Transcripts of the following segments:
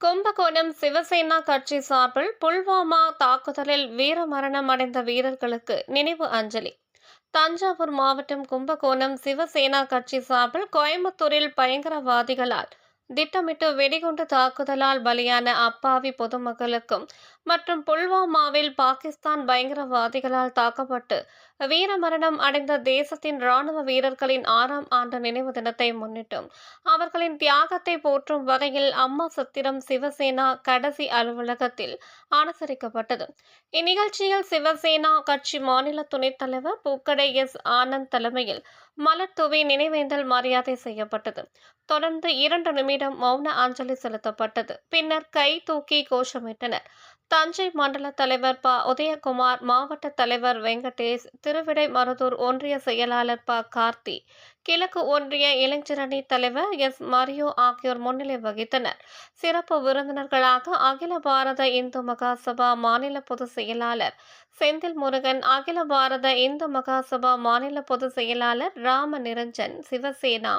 கும்பகோணம் சிவசேனா கட்சி சார்பில் புல்வாமா தாக்குதலில் வீரமரணம் அடைந்த வீரர்களுக்கு நினைவு அஞ்சலி. தஞ்சாவூர் மாவட்டம் கும்பகோணம் சிவசேனா கட்சி சார்பில் கோயம்புத்தூரில் பயங்கரவாதிகளால் திட்டமிட்டு வெடிகுண்டு தாக்குதலால் பலியான அப்பாவி பொதுமக்களுக்கும் மற்றும் புல்வாமாவில் பாகிஸ்தான் பயங்கரவாதிகளால் தாக்கப்பட்டு வீரமரணம் அடைந்த தேசத்தின் ராணுவ வீரர்களின் ஆறாம் ஆண்டு நினைவு தினத்தை முன்னிட்டும். அவர்களின் தியாகத்தை போற்றும் வகையில் அம்மா சத்திரம் சிவசேனா கடைசி அலுவலகத்தில் அனுசரிக்கப்பட்டது. இந்நிகழ்ச்சியில் சிவசேனா கட்சி மாநில துணைத் தலைவர் பூக்கடை எஸ். ஆனந்த் தலைமையில் மலர் தூவி நினைவேந்தல் மரியாதை செய்யப்பட்டது. தொடர்ந்து இரண்டு நிமிடம் மௌன அஞ்சலி செலுத்தப்பட்டது. பின்னர் கை தூக்கி கோஷமிட்டனர். தஞ்சை மண்டல தலைவர் ப. உதயகுமார் மாவட்ட தலைவர் வெங்கடேஷ் திருவிடை மருதூர் ஒன்றிய செயலாளர் ப. கார்த்தி கிழக்கு ஒன்றிய இளைஞரணி தலைவர் எஸ். மரியோ ஆகியோர் முன்னிலை வகித்தனர். சிறப்பு விருந்தினர்களாக அகில பாரத இந்து மகாசபா மாநில பொதுச் செயலாளர் செந்தில் முருகன் அகில பாரத இந்து மகாசபா மாநில பொதுச் செயலாளர் ராம நிரஞ்சன் சிவசேனா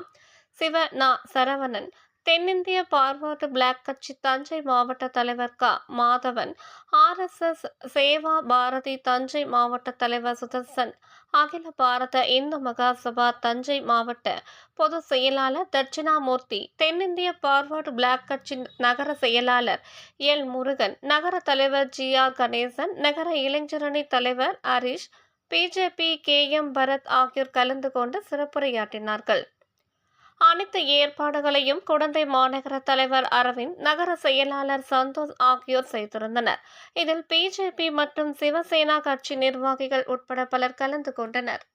சிவ நா. சரவணன் தென்னிந்திய பார்வர்டு பிளாக் கட்சி தஞ்சை மாவட்ட தலைவர் க. மாதவன் ஆர்எஸ்எஸ் சேவா பாரதி தஞ்சை மாவட்ட தலைவர் சுதர்சன் அகில பாரத இந்து மகாசபா தஞ்சை மாவட்ட பொதுச் செயலாளர் தட்சிணாமூர்த்தி தென்னிந்திய பார்வர்டு பிளாக் கட்சி நகர செயலாளர் எல். முருகன் நகர தலைவர் ஜி. ஆர். கணேசன் நகர இளைஞரணி தலைவர் Harish BJP K. M. Bharath ஆகியோர் கலந்து கொண்டு சிறப்புரையாற்றினார்கள். அனைத்து ஏற்பாடுகளையும் குடந்தை மாநகர தலைவர் அரவிந்த் நகர செயலாளர் சந்தோஷ் ஆகியோர் செய்திருந்தனர். இதில் பிஜேபி மற்றும் சிவசேனா கட்சி நிர்வாகிகள் உட்பட பலர் கலந்து கொண்டனர்.